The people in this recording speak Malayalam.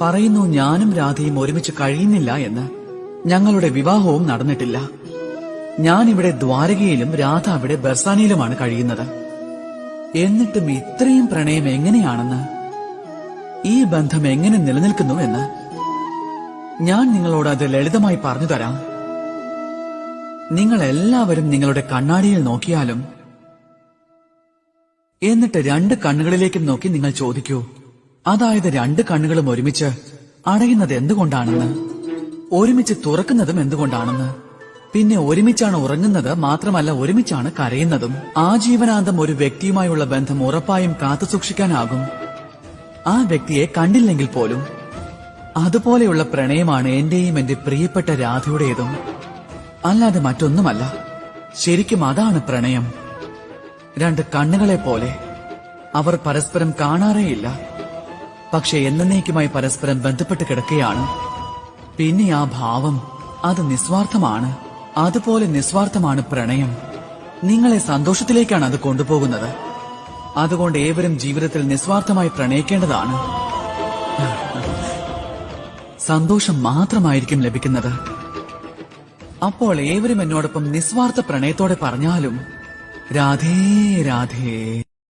പറയുന്നു ഞാനും രാധയും ഒരുമിച്ച് കഴിയുന്നില്ല എന്ന്. ഞങ്ങളുടെ വിവാഹവും നടന്നിട്ടില്ല. ഞാൻ ഇവിടെ ദ്വാരകയിലും രാധ അവിടെ ബർസാനയിലുമാണ് കഴിയുന്നത്. എന്നിട്ടും ഇത്രയും പ്രണയം എങ്ങനെയാണെന്ന്? ഈ ബന്ധം എങ്ങനെ നിലനിൽക്കുന്നു എന്ന്? ഞാൻ നിങ്ങളോട് അത് ലളിതമായി പറഞ്ഞു തരാം. നിങ്ങൾ എല്ലാവരും നിങ്ങളുടെ കണ്ണാടിയിൽ നോക്കിയാലും എന്നിട്ട് രണ്ട് കണ്ണുകളിലേക്കും നോക്കി നിങ്ങൾ ചോദിക്കൂ അതായത് രണ്ട് കണ്ണുകളും ഒരുമിച്ച് അടയുന്നത് എന്തുകൊണ്ടാണെന്ന്? ഒരുമിച്ച് തുറക്കുന്നതും എന്തുകൊണ്ടാണെന്ന്? പിന്നെ ഒരുമിച്ചാണ് ഉറങ്ങുന്നത് മാത്രമല്ല ഒരുമിച്ചാണ് കരയുന്നതും. ആജീവനാന്തം ഒരു വ്യക്തിയുമായുള്ള ബന്ധം ഉറപ്പായും കാത്തുസൂക്ഷിക്കാനാകും ആ വ്യക്തിയെ കണ്ടില്ലെങ്കിൽ പോലും അതുപോലെയുള്ള പ്രണയമാണ് എന്റെയും എന്റെ പ്രിയപ്പെട്ട രാധയുടേതും. അല്ലാതെ മറ്റൊന്നുമല്ല. ശരിക്കും അതാണ് പ്രണയം. രണ്ട് കണ്ണുകളെ പോലെ. അവർ പരസ്പരം കാണാറേയില്ല. പക്ഷെ എന്നേക്കുമായി പരസ്പരം ബന്ധപ്പെട്ട് കിടക്കുകയാണ് പിന്നെ ആ ഭാവം അത് നിസ്വാർത്ഥമാണ്. അതുപോലെ നിസ്വാർത്ഥമാണ് പ്രണയം. നിങ്ങളെ സന്തോഷത്തിലേക്കാണ് അത് കൊണ്ടുപോകുന്നത്. അതുകൊണ്ട് ഏവരും ജീവിതത്തിൽ നിസ്വാർത്ഥമായി പ്രണയിക്കേണ്ടതാണ്. സന്തോഷം മാത്രമായിരിക്കും ലഭിക്കുന്നത്. അപ്പോൾ ഏവരും എന്നോടൊപ്പം നിസ്വാർത്ഥ പ്രണയത്തോടെ പറഞ്ഞാലും രാധേ രാധേ.